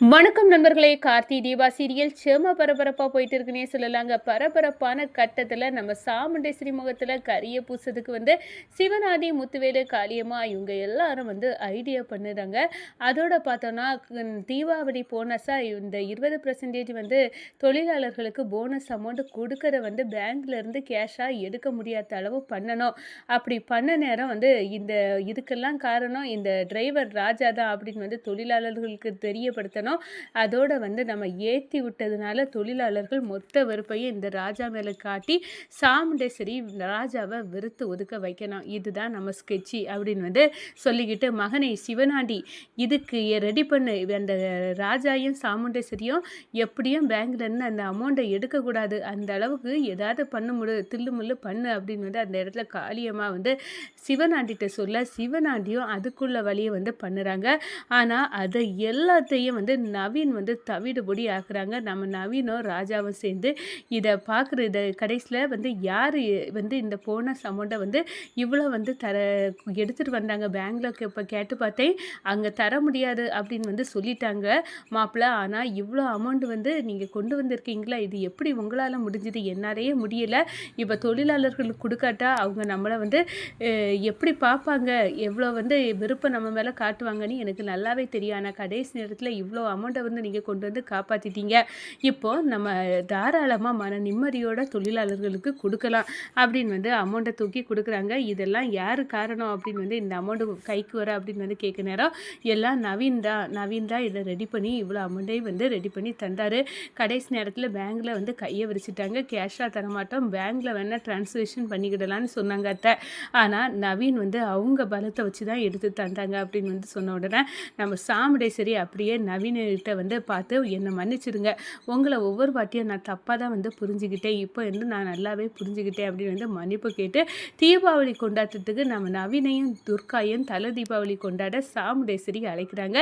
வணக்கம் நண்பர்களே. கார்த்தி தீபா சீரியல் சேம பரபரப்பாக போயிட்டு இருக்குன்னே சொல்லலாங்க. பரபரப்பான கட்டத்தில் நம்ம சாமுண்டேஸ்வரி முகத்தில் கரிய பூசதுக்கு வந்து சிவநாதி முத்துவேலு காளியம்மா இவங்க எல்லாரும் வந்து ஐடியா பண்ணுறாங்க அதோட பார்த்தோன்னா தீபாவளி போனஸாக இந்த இருபது பர்சன்டேஜ் வந்து தொழிலாளர்களுக்கு போனஸ் அமௌண்ட் கொடுக்கற வந்து பேங்க்ல இருந்து கேஷாக எடுக்க முடியாத அளவு பண்ணணும். அப்படி பண்ண நேரம் வந்து இந்த இதுக்கெல்லாம் காரணம் இந்த டிரைவர் ராஜா தான் அப்படின்னு வந்து தொழிலாளர்களுக்கு தெரியப்படுத்தணும். அதோட வந்து நம்ம ஏற்றி விட்டதுனால தொழிலாளர்கள் மொத்த வெறுப்பையும் இந்த ராஜா மேலே காட்டி சாமுண்டேஸ்வரி ராஜாவை வெறுத்து ஒதுக்க வைக்கணும். இதுதான் நம்ம ஸ்கெட்சி அப்படின்னு வந்து சொல்லிக்கிட்டு மகனை சிவனாண்டி இதுக்கு ரெடி பண்ணு. அந்த ராஜாயும் சாமுண்டேஸ்வரியும் எப்படியும் பேங்க்லேருந்து அந்த அமௌண்ட்டை எடுக்கக்கூடாது. அந்த அளவுக்கு ஏதாவது பண்ண முடியும் தில்லு முள்ளு பண்ணு அப்படின்னு வந்து அந்த இடத்துல காலியமாக வந்து சிவனாண்டிகிட்ட சொல்ல சிவனாண்டியும் அதுக்குள்ள வழியை வந்து பண்ணுறாங்க. ஆனால் அதை எல்லாத்தையும் வந்து நவீன் வந்து தவிடுபொடி ஆக்குறாங்க. நம்ம நவீனும் ராஜாவும் சேர்ந்து இதை பார்க்குற இதை கடைசியில் வந்து யார் வந்து இந்த போனஸ் அமௌண்ட்டை வந்து இவ்வளோ வந்து தர எடுத்துகிட்டு வந்தாங்க. பேங்கில் இப்போ கேட்டு பார்த்தேன் அங்கே தர முடியாது அப்படின்னு வந்து சொல்லிட்டாங்க. மாப்பிள்ள ஆனால் இவ்வளோ அமௌண்ட் வந்து நீங்கள் கொண்டு வந்திருக்கீங்களா? இது எப்படி உங்களால் முடிஞ்சது? என்னாலேயே முடியலை. இப்போ தொழிலாளர்களுக்கு கொடுக்காட்டா அவங்க நம்மளை வந்து எப்படி பார்ப்பாங்க எவ்வளோ வந்து விருப்பம் நம்ம மேலே காட்டுவாங்கன்னு எனக்கு நல்லாவே தெரியும். ஆனால் கடைசி நேரத்தில் இவ்வளோ அமௌண்ட்டை வந்து நீங்கள் கொண்டு வந்து காப்பாற்றிட்டீங்க இப்போது நம்ம தாராளமாக மன நிம்மதியோட தொழிலாளர்களுக்கு கொடுக்கலாம் அப்படின்னு வந்து அமௌண்ட்டை தூக்கி கொடுக்குறாங்க. இதெல்லாம் யார் காரணம் அப்படின்னு வந்து இந்த அமௌண்ட்டு கைக்கு வர அப்படின்னு வந்து கேட்க நேரம் எல்லாம் நவீன் தான் நவீன் தான் இதை ரெடி பண்ணி இவ்வளோ அமௌண்ட்டையும் வந்து ரெடி பண்ணி தந்தார். கடைசி நேரத்தில் பேங்க்கில் வந்து கையை விரிச்சிட்டாங்க. கேஷாக தரமாட்டோம் பேங்க்கில் வேணால் ட்ரான்ஸ்லேஷன் பண்ணிக்கிடலான்னு சொன்னாங்க அத்தை. ஆனால் நவீன் வந்து அவங்க பலத்தை வச்சு தான் எடுத்து தந்தாங்க அப்படின்னு வந்து சொன்ன உடனே நம்ம சாமுடேஸ்வரி அப்படியே நவீன்கிட்ட வந்து பார்த்து என்னை மன்னிச்சிடுங்க. உங்களை ஒவ்வொரு வாட்டியும் நான் தப்பாக தான் வந்து புரிஞ்சுக்கிட்டேன் இப்போ வந்து நான் நல்லாவே புரிஞ்சுக்கிட்டேன் அப்படின்னு வந்து மன்னிப்பு கேட்டு தீபாவளி கொண்டாட்டத்துக்கு நம்ம நவீனையும் துர்காயும் தலை தீபாவளி கொண்டாட சாமுடேஸ்வரி அழைக்கிறாங்க.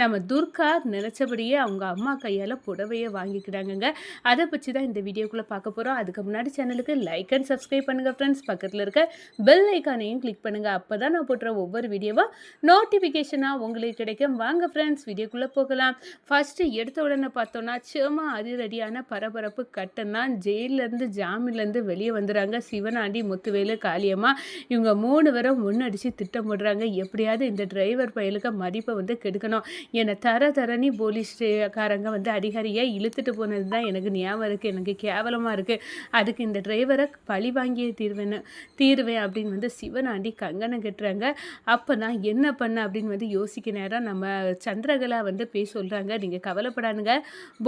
நம்ம துர்கா நினச்சபடியே அவங்க அம்மா கையால் புடவையை வாங்கிக்கிறாங்கங்க. அதை பற்றி தான் இந்த வீடியோக்குள்ளே பார்க்க போகிறோம் அதுக்கு முன்னாடி சேனலுக்கு லைக் அண்ட் சப்ஸ்கிரைப் பண்ணுங்கள் ஃப்ரெண்ட்ஸ் பக்கத்தில் இருக்க பெல் ஐக்கானையும் கிளிக் பண்ணுங்கள் அப்போ தான் நான் போடுற ஒவ்வொரு வீடியோவும் நோட்டிஃபிகேஷனாக உங்களுக்கு கிடைக்கும். வாங்க ஃப்ரெண்ட்ஸ் வீடியோக்குள்ளே போகலாம். ஃபஸ்ட்டு எடுத்த உடனே பார்த்தோன்னா சும்மா அதிரடியான பரபரப்பு கட்டம் தான். ஜெயிலேருந்து ஜாமீன்லேருந்து வெளியே வந்துடுறாங்க. சிவனாண்டி முத்துவேலு காளியம்மா. இவங்க மூணு பேரும் முன்னடிச்சு திட்டம் போடுறாங்க எப்படியாவது இந்த டிரைவர் பயலுக்கு மதிப்பை வந்து கெடுக்கணும். என்னை தர தரணி போலீஸ் காரங்க வந்து அதிகாரியை இழுத்துட்டு போனது தான் எனக்கு ஞாபகம் இருக்குது எனக்கு கேவலமாக இருக்குது அதுக்கு இந்த டிரைவரை பழி வாங்கிய தீர்வேன்னு தீர்வேன் அப்படின்னு வந்து சிவனாண்டி கங்கணம் கட்டுறாங்க. அப்போ நான் என்ன பண்ண அப்படின்னு வந்து யோசிக்க நேரம் நம்ம சந்திரகலா வந்து பேச சொல்கிறாங்க நீங்கள் கவலைப்படாதுங்க.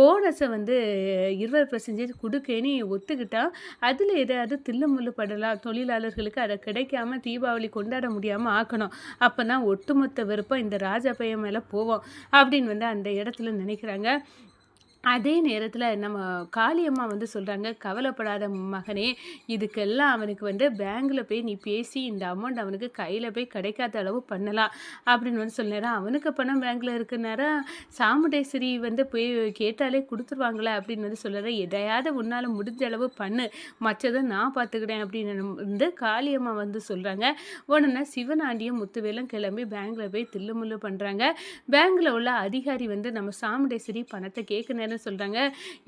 போனஸை வந்து இருபது பர்சன்டேஜ் கொடுக்கேன்னு ஒத்துக்கிட்டால் அதில் எதாவது தில்லுமுள்ளு படலாம் தொழிலாளர்களுக்கு அதை கிடைக்காம தீபாவளி கொண்டாட முடியாமல் ஆக்கணும். அப்போ தான் ஒட்டுமொத்த விருப்பம் இந்த ராஜா பையன் மேலே போவோம் அப்படின்னு வந்து அந்த இடத்துல நினைக்கிறாங்க. அதே நேரத்தில் நம்ம காளியம்மா வந்து சொல்கிறாங்க கவலைப்படாத மகனே இதுக்கெல்லாம் அவனுக்கு வந்து பேங்க்கில் போய் நீ பேசி இந்த அமௌண்ட் அவனுக்கு கையில் போய் கிடைக்காத அளவு பண்ணலாம். அப்படின்னு வந்து சொன்னாரா அவனுக்கு பணம் பேங்கில் இருக்குனாரா? சாமுண்டேஸ்வரி வந்து போய் கேட்டாலே கொடுத்துருவாங்களே அப்படின்னு வந்து சொல்கிறாரு எதையாவது உன்னால் முடிஞ்ச அளவு பண்ணு. மற்றதை நான் பார்த்துக்கிட்டேன் அப்படின்னு வந்து காளியம்மா வந்து சொல்கிறாங்க உடனே சிவனாண்டியும் முத்துவேலும் கிளம்பி பேங்கில் போய் தில்லுமுல்லு பண்ணுறாங்க பேங்கில் உள்ள அதிகாரி வந்து நம்ம சாமுண்டேஸ்வரி பணத்தை கேட்குனேன்னு சொல்கிறாங்க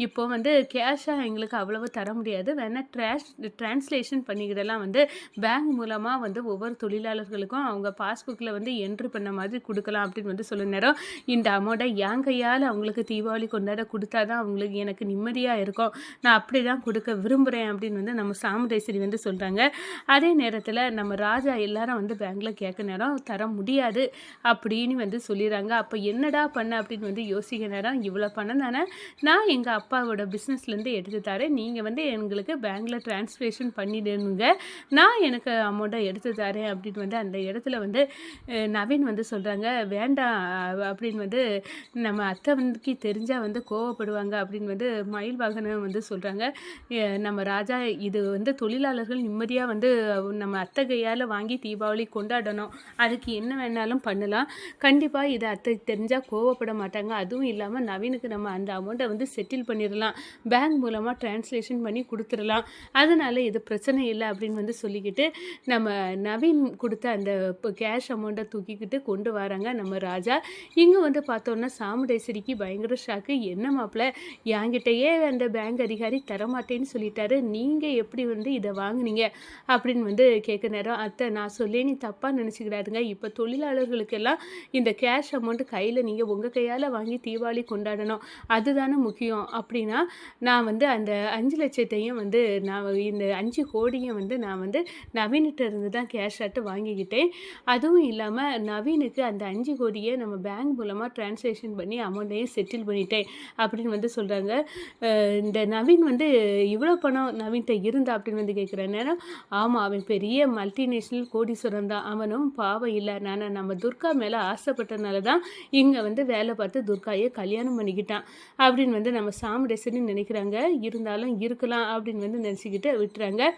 இப்போ வந்து கேஷாக எங்களுக்கு அவ்வளவு தர முடியாது. வேணால் ட்ராஷ் ட்ரான்ஸ்லேஷன் பண்ணிக்கிடலாம் வந்து பேங்க் மூலமாக வந்து ஒவ்வொரு தொழிலாளர்களுக்கும் அவங்க பாஸ்புக்கில் வந்து என்ட்ரி பண்ண மாதிரி கொடுக்கலாம் அப்படின்னு வந்து சொல்ல நேரம். இந்த அமௌண்ட்டை என் கையால் அவங்களுக்கு தீபாவளி கொண்டாட கொடுத்தா தான் அவங்களுக்கு எனக்கு நிம்மதியாக இருக்கும். நான் அப்படி தான் கொடுக்க விரும்புகிறேன் அப்படின்னு வந்து நம்ம சாமுண்டேஸ்வரி வந்து சொல்கிறாங்க அதே நேரத்தில் நம்ம ராஜா எல்லாரும் வந்து பேங்க்கில் கேட்க நேரம் தர முடியாது அப்படின்னு வந்து சொல்லிடுறாங்க. அப்போ என்னடா பண்ண அப்படின்னு வந்து யோசிக்க நேரம். இவ்வளோ பணம் தானே? நான் எங்கள் அப்பாவோட பிஸ்னஸ்லேருந்து எடுத்து தரேன். நீங்கள் வந்து எங்களுக்கு பேங்க்கில் டிரான்ஸ்லேஷன் பண்ணிடுங்க. நான் எனக்கு அமௌண்ட்டை எடுத்து தரேன் அப்படின்னு வந்து அந்த இடத்துல வந்து நவீன் வந்து சொல்கிறாங்க வேண்டாம் அப்படின்னு வந்து நம்ம அத்தை வந்துக்கு தெரிஞ்சால் வந்து கோவப்படுவாங்க அப்படின்னு வந்து மயில் வாகனம் வந்து சொல்கிறாங்க நம்ம ராஜா இது வந்து தொழிலாளர்கள் நிம்மதியாக வந்து நம்ம அத்தை கையால் வாங்கி தீபாவளி கொண்டாடணும். அதுக்கு என்ன வேணாலும் பண்ணலாம். கண்டிப்பாக இது அத்தை தெரிஞ்சால் கோவப்பட மாட்டாங்க. அதுவும் இல்லாமல் நவீனுக்கு நம்ம அந்த அமௌண்ட்டை வந்து செட்டில் பண்ணிடலாம். பேங்க் மூலமாக ட்ரான்ஸ்லேஷன் பண்ணி கொடுத்துடலாம். அதனால் இது பிரச்சனை இல்லை அப்படின்னு வந்து சொல்லிக்கிட்டு நம்ம நவீன் கொடுத்த அந்த இப்போ கேஷ் அமௌண்ட்டை தூக்கிக்கிட்டு கொண்டு வராங்க நம்ம ராஜா. இங்கே வந்து பார்த்தோன்னா சாமுடேஸ்வரிக்கு பயங்கர ஷாக்கு என்ன மாப்பிள்ள என்கிட்டயே அந்த பேங்க் அதிகாரி தரமாட்டேன்னு சொல்லிட்டாரு. நீங்கள் எப்படி வந்து இதை வாங்குனீங்க? அப்படின்னு வந்து கேட்க நேரம் அத்தை நான் சொல்லி நீ தப்பாக நினச்சிக்கிடாதுங்க. இப்போ தொழிலாளர்களுக்கெல்லாம் இந்த கேஷ் அமௌண்ட்டு கையில் நீங்கள் உங்கள் கையால் வாங்கி தீபாவளி கொண்டாடணும். அதுதானே முக்கியம். அப்படின்னா நான் வந்து அந்த அஞ்சு லட்சத்தையும் வந்து நான் இந்த அஞ்சு கோடியும் வந்து நான் வந்து நவீன்கிட்ட இருந்து தான் கேஷ் ஆட்டு வாங்கிக்கிட்டேன். அதுவும் இல்லாமல் நவீனுக்கு அந்த அஞ்சு கோடியை நம்ம பேங்க் மூலமாக ட்ரான்ஸ்லேஷன் பண்ணி அமௌண்ட்டையும் செட்டில் பண்ணிட்டேன். அப்படின்னு வந்து சொல்கிறாங்க இந்த நவீன் வந்து இவ்வளோ பணம் நவீன்கிட்ட இருந்தா அப்படின்னு வந்து கேட்குற நேரம் ஆமாம் அவன் பெரிய மல்டிநேஷ்னல் கோடீஸ்வரன் தான். அவனும் பாவம் இல்லை. நான் நம்ம துர்கா மேலே ஆசைப்பட்டனால தான் இங்கே வந்து வேலை பார்த்து துர்காயை கல்யாணம் பண்ணிக்கிட்டான். அப்படின்னு வந்து நம்ம சாமுடேசன்னு நினைக்கிறாங்க. இருந்தாலும் இருக்கலாம் அப்படின்னு வந்து நினச்சிக்கிட்டு விட்டுறாங்க.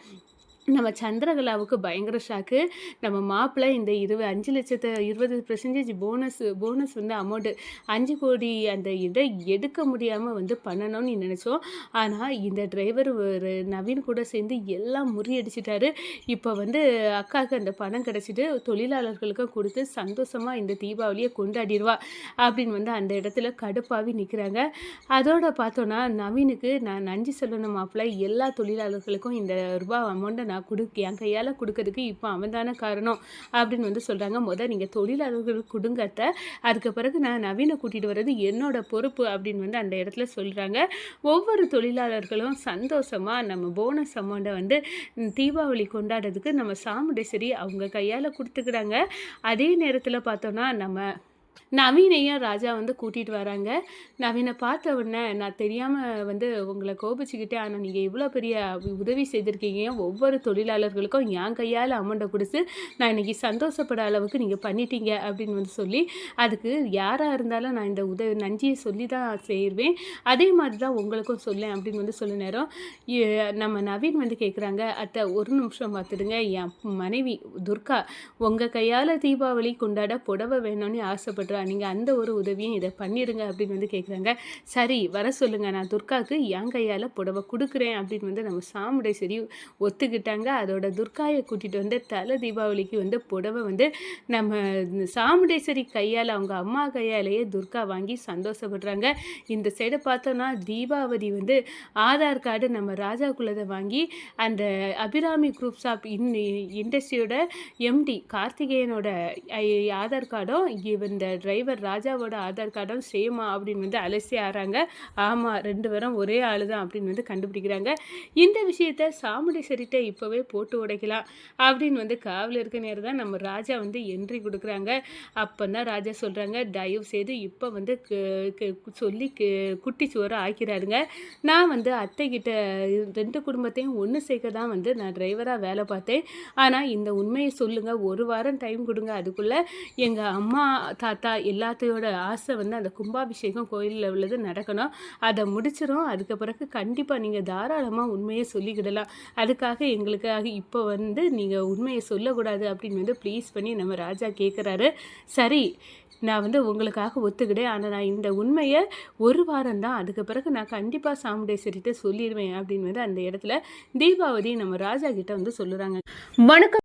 நம்ம சந்திரகலாவுக்கு பயங்கர ஷாக்கு நம்ம மாப்பிள்ளை இந்த இருபது அஞ்சு லட்சத்தை இருபது பர்சன்டேஜ் போனஸ் போனஸ் வந்து அமௌண்ட்டு அஞ்சு கோடி அந்த இதை எடுக்க முடியாமல் வந்து பண்ணணும்னு நினச்சோம் ஆனால் இந்த டிரைவர் ஒரு நவீன் கூட சேர்ந்து எல்லாம் முறியடிச்சிட்டாரு இப்போ வந்து அக்காவுக்கு அந்த பணம் கிடச்சிட்டு தொழிலாளர்களுக்கும் கொடுத்து சந்தோஷமாக இந்த தீபாவளியை கொண்டாடிடுவா அப்படின்னு வந்து அந்த இடத்துல கடுப்பாகி நிற்கிறாங்க அதோட பார்த்தோன்னா நவீனுக்கு நான் நன்றி சொல்லணும் மாப்பிள்ளை எல்லா தொழிலாளர்களுக்கும் இந்த ரூபா அமௌண்ட்டை நான் கொடு என் கையால் கொடுக்கறதுக்கு இப்போ அவன் தானே காரணம் அப்படின்னு வந்து சொல்கிறாங்க முதல் நீங்கள் தொழிலாளர்களுக்கு கொடுங்கத்த. அதுக்கு பிறகு நான் நவீனை கூட்டிகிட்டு வர்றது என்னோட பொறுப்பு அப்படின்னு வந்து அந்த இடத்துல சொல்கிறாங்க ஒவ்வொரு தொழிலாளர்களும் சந்தோஷமாக நம்ம போனஸ் அமௌண்ட்டை வந்து தீபாவளி கொண்டாடுறதுக்கு நம்ம சாமுண்டேஸ்வரி அவங்க கையால் கொடுத்துக்கிறாங்க. அதே நேரத்தில் பார்த்தோன்னா நம்ம நவீனையும் ராஜா வந்து கூட்டிகிட்டு வராங்க. நவீனை பார்த்த உடனே நான் தெரியாமல் வந்து உங்களை கோபிச்சுக்கிட்டே ஆனால் நீங்கள் இவ்வளோ பெரிய உதவி செய்திருக்கீங்க. ஒவ்வொரு தொழிலாளர்களுக்கும் என் கையால் அமௌண்ட்டை கொடுத்து நான் இன்றைக்கி சந்தோஷப்பட அளவுக்கு நீங்கள் பண்ணிட்டீங்க. அப்படின்னு வந்து சொல்லி அதுக்கு யாராக இருந்தாலும் நான் இந்த உதவி நஞ்சியை சொல்லி தான் செய்வேன். அதே மாதிரி தான் உங்களுக்கும் சொல்லேன் அப்படின்னு வந்து சொல்ல நேரம் நம்ம நவீன் வந்து கேட்குறாங்க அத்தை ஒரு நிமிஷம் பார்த்துடுங்க. என் மனைவி துர்கா உங்கள் கையால் தீபாவளி கொண்டாட புடவை வேணும்னு சொல்கிறா நீங்கள் அந்த ஒரு உதவியும் இதை பண்ணிடுங்க அப்படின்னு வந்து கேட்குறாங்க சரி வர சொல்லுங்கள் நான் துர்காவுக்கு என் கையால் புடவை கொடுக்குறேன் அப்படின்னு வந்து நம்ம சாமுடேஸ்வரி ஒத்துக்கிட்டாங்க. அதோட துர்காயை கூட்டிகிட்டு வந்து தலை தீபாவளிக்கு வந்து புடவை வந்து நம்ம சாமுடேஸ்வரி கையால் அவங்க அம்மா கையாலேயே துர்கா வாங்கி சந்தோஷப்படுறாங்க. இந்த சைடை பார்த்தோன்னா தீபாவளி வந்து ஆதார் கார்டு நம்ம ராஜா குலதை வாங்கி அந்த அபிராமி குரூப்ஸ் ஆஃப் இன் இண்டஸ்ட்ரியோட எம்டி கார்த்திகேயனோட ஆதார் கார்டும் இந்த டிரைவர் ராஜாவோட ஆதார் கார்டும் சேமா அப்படின்னு வந்து அலசி ஆறாங்க ஆமாம் ரெண்டு பேரும் ஒரே ஆளு தான் அப்படின்னு வந்து கண்டுபிடிக்கிறாங்க. இந்த விஷயத்த சாமுண்டீஸ்வரிட்ட இப்போவே போட்டு உடைக்கலாம் அப்படின்னு வந்து காவல் இருக்க நேரம் தான் நம்ம ராஜா வந்து என்ட்ரி கொடுக்குறாங்க. அப்போ தான் ராஜா சொல்கிறாங்க தயவு செய்து இப்போ வந்து சொல்லி குட்டி சோறு ஆக்கிறாருங்க. நான் வந்து அத்தைக்கிட்ட ரெண்டு குடும்பத்தையும் ஒன்று சேர்க்க தான் வந்து நான் டிரைவராக வேலை பார்த்தேன். ஆனால் இந்த உண்மையை சொல்லுங்கள் ஒரு வாரம் டைம் கொடுங்க. அதுக்குள்ளே எங்கள் அம்மா தாத்தா எல்லாத்தையோட ஆசை வந்து அந்த கும்பாபிஷேகம் கோயிலில் உள்ளது நடக்கணும். அதை முடிச்சிடும் அதுக்கு பிறகு கண்டிப்பாக நீங்கள் தாராளமாக உண்மையை சொல்லிக்கிடலாம். அதுக்காக எங்களுக்காக இப்போ வந்து நீங்கள் உண்மையை சொல்லக்கூடாது அப்படின்னு வந்து ப்ளீஸ் பண்ணி நம்ம ராஜா கேட்குறாரு சரி நான் வந்து உங்களுக்காக ஒத்துக்கிட்டேன். ஆனால் நான் இந்த உண்மையை ஒரு வாரம் தான் அதுக்கு பிறகு நான் கண்டிப்பாக சாமுண்டேஸ்வரிட்ட சொல்லிடுவேன் அப்படின்னு வந்து அந்த இடத்துல தீபாவதி நம்ம ராஜா கிட்ட வந்து சொல்லுறாங்க. வணக்கம்.